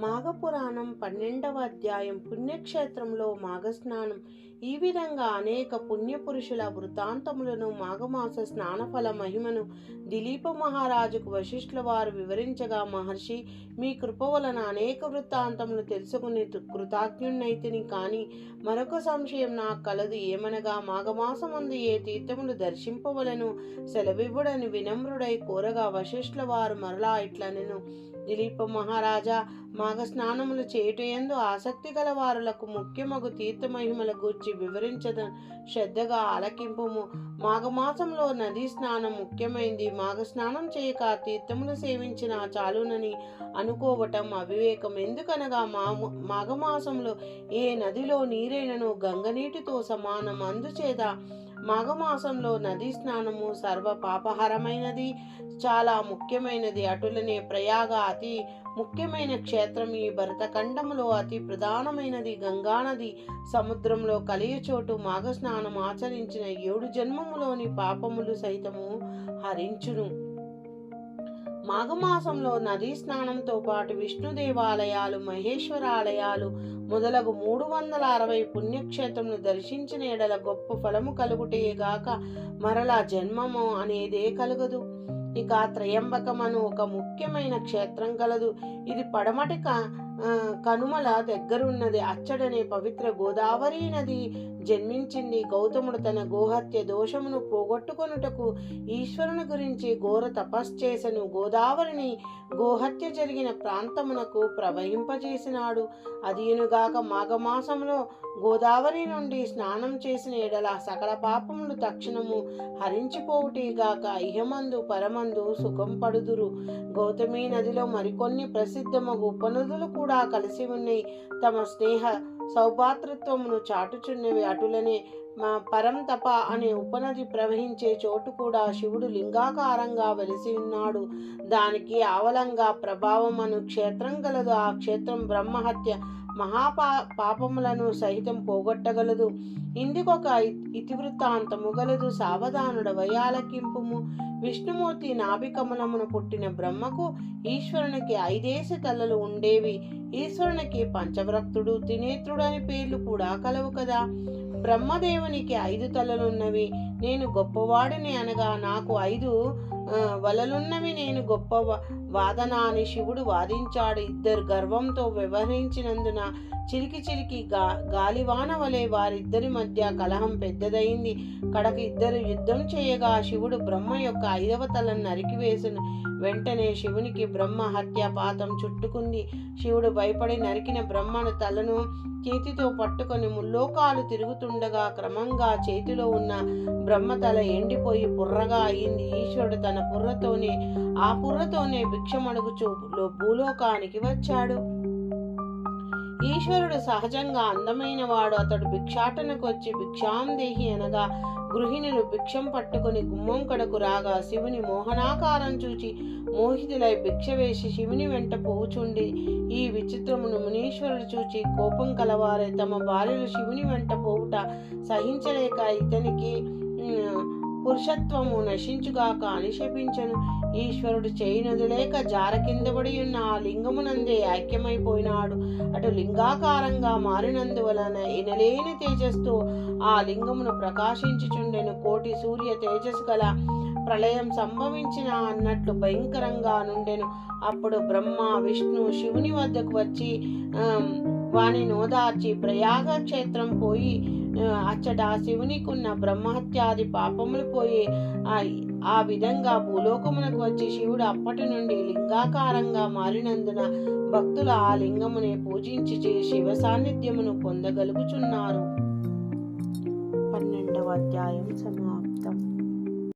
మాఘపురాణం పన్నెండవ అధ్యాయం పుణ్యక్షేత్రంలో మాఘస్నానం. ఈ విధంగా అనేక పుణ్యపురుషుల వృత్తాంతములను మాఘమాస స్నానఫల మహిమను దిలీప మహారాజుకు వశిష్ఠుల వారు వివరించగా మహర్షి మీ కృప వలన అనేక వృత్తాంతములు తెలుసుకుని కృతజ్ఞున్నైతిని కానీ మరొక సంశయం నాకు కలదు ఏమనగా మాఘమాసమందు ఏ తీర్థములు దర్శింపవలను సెలవివ్వడని వినమ్రుడై కోరగా వశిష్ఠుల వారు మరలా ఇట్లనెను. దిలీప మహారాజా మాఘ స్నానములు చేయుటయందు ఆసక్తి గల వారులకు ముఖ్యమగు తీర్థ మహిమల గూర్చి వివరించద. శ్రద్ధగా ఆలకింపుము. మాఘమాసంలో నదీ స్నానం ముఖ్యమైంది. మాఘ స్నానం చేయక తీర్థములు సేవించిన చాలునని అనుకోవటం అవివేకం. ఎందుకనగా మాఘమాసంలో ఏ నదిలో నీరైనను గంగనీటితో సమానం అందుచేత మాఘమాసంలో నదీ స్నానము సర్వ పాపహరమైనది చాలా ముఖ్యమైనది. అటులనే ప్రయాగ అతి ముఖ్యమైన క్షేత్రం. ఈ భరతఖండములో అతి ప్రధానమైనది గంగానది. సముద్రంలో కలియచోటు మాఘస్నానం ఆచరించిన ఏడు జన్మములోని పాపములు సైతము హరించును. మాఘమాసంలో నదీ స్నానంతో పాటు విష్ణు దేవాలయాలు మహేశ్వర ఆలయాలు మొదలగు మూడు వందల అరవై పుణ్యక్షేత్రములు దర్శించిన ఎడల గొప్ప ఫలము కలుగుటేగాక మరలా జన్మము అనేదే కలుగదు. ఇక త్రయంబకమను ఒక ముఖ్యమైన క్షేత్రం కలదు. ఇది పడమటిక కనుమల దగ్గరున్నది అచ్చడనే పవిత్ర గోదావరి నది. జన్మించింది గౌతముడు తన గోహత్య దోషమును పోగొట్టుకొనుటకు ఈశ్వరుని గురించి ఘోర తపశ్చేసను గోదావరిని గోహత్య జరిగిన ప్రాంతమునకు ప్రవహింపజేసినాడు. అదియునుగాక మాఘమాసంలో గోదావరి నుండి స్నానం చేసిన ఎడల సకల పాపములు తక్షణము హరించిపోవుటిగాక ఇహమందు పరమందు సుఖం పడుదురు. గౌతమి నదిలో మరికొన్ని ప్రసిద్ధమగు ఉపనదులు కూడా కలిసి ఉన్నాయి తమ స్నేహ సౌభాతృత్వమును చాటుచున్నవి. అటులనే మా పరంతప అనే ఉపనది ప్రవహించే చోటు కూడా శివుడు లింగాకారంగా వెలిసి ఉన్నాడు. దానికి ఆవలంగా ప్రభావం అను క్షేత్రం గలదు. ఆ క్షేత్రం బ్రహ్మహత్య మహాపా పాపములను సహితం పోగొట్టగలదు. ఇందుకొక ఇతివృత్తాంతము గలదు సావధానుడ వయాలకింపుము విష్ణుమూర్తి నాభికమలమును పుట్టిన బ్రహ్మకు ఈశ్వరునికి ఐదేసి తలలు ఉండేవి. ఈశ్వరునికి పంచవ్రక్తుడు త్రినేత్రుడు అని పేర్లు కూడా కలవు కదా. బ్రహ్మదేవునికి ఐదు తలలున్నవి. నేను గొప్పవాడిని అనగా నాకు ఐదు వలలున్నవి. నేను గొప్ప వాదన అని శివుడు వాదించాడు. ఇద్దరు గర్వంతో వ్యవహరించినందున చిలికి చిలికి గా గాలివాన వలె వారిద్దరి మధ్య కలహం పెద్దదైంది కడక ఇద్దరు యుద్ధం చేయగా శివుడు బ్రహ్మ యొక్క ఐదవ తలను నరికివేసిన వెంటనే శివునికి బ్రహ్మ హత్యాపాతం చుట్టుకుంది. శివుడు భయపడి నరికిన బ్రహ్మను తలను చేతితో పట్టుకొని ముల్లోకాలు తిరుగుతుండగా క్రమంగా చేతిలో ఉన్న బ్రహ్మ తల ఎండిపోయి పుర్రగా అయింది. ఈశ్వరుడు తన పుర్రతోనే ఆ పుర్రతోనే భిక్షమడుగుచూ లో- భూలోకానికి వచ్చాడు. ఈశ్వరుడు సహజంగా అందమైన వాడు అతడు భిక్షాటనకు వచ్చి భిక్షాందేహి అనగా గృహిణులు భిక్షం పట్టుకొని గుమ్మం కడకు రాగా శివుని మోహనాకారం చూచి మోహితులై భిక్ష వేసి శివుని వెంట పోచుండి ఈ విచిత్రమును మునీశ్వరుడు చూచి కోపం కలవారే తమ భార్యలు శివుని వెంట పోవుట సహించలేక ఇతనికి పురుషత్వము నశించుగాక అని శపించను. ఈశ్వరుడు చేయినదులేక జార కిందపడి ఉన్న ఆ లింగమునందే ఐక్యమైపోయినాడు. అటు లింగాకారంగా మారినందువలన ఇనలేని తేజస్తో ఆ లింగమును ప్రకాశించుచుండెను. కోటి సూర్య తేజస్సు గల ప్రళయం సంభవించిన అన్నట్లు భయంకరంగా నుండెను. అప్పుడు బ్రహ్మ విష్ణు శివుని వద్దకు వచ్చి వాని నోదార్చి ప్రయాగ క్షేత్రం పోయి ఆ, అచ్చట శివునికున్న బ్రహ్మహత్యాది పాపములు పోయి ఆ విధంగా భూలోకమునకు వచ్చి శివుడు అప్పటి నుండి లింగాకారంగా మారినందున భక్తులు ఆ లింగమునే పూజించి శివ సాన్నిధ్యమును పొందగలుగుచున్నారు. పన్నెండవ అధ్యాయం సమాప్తం.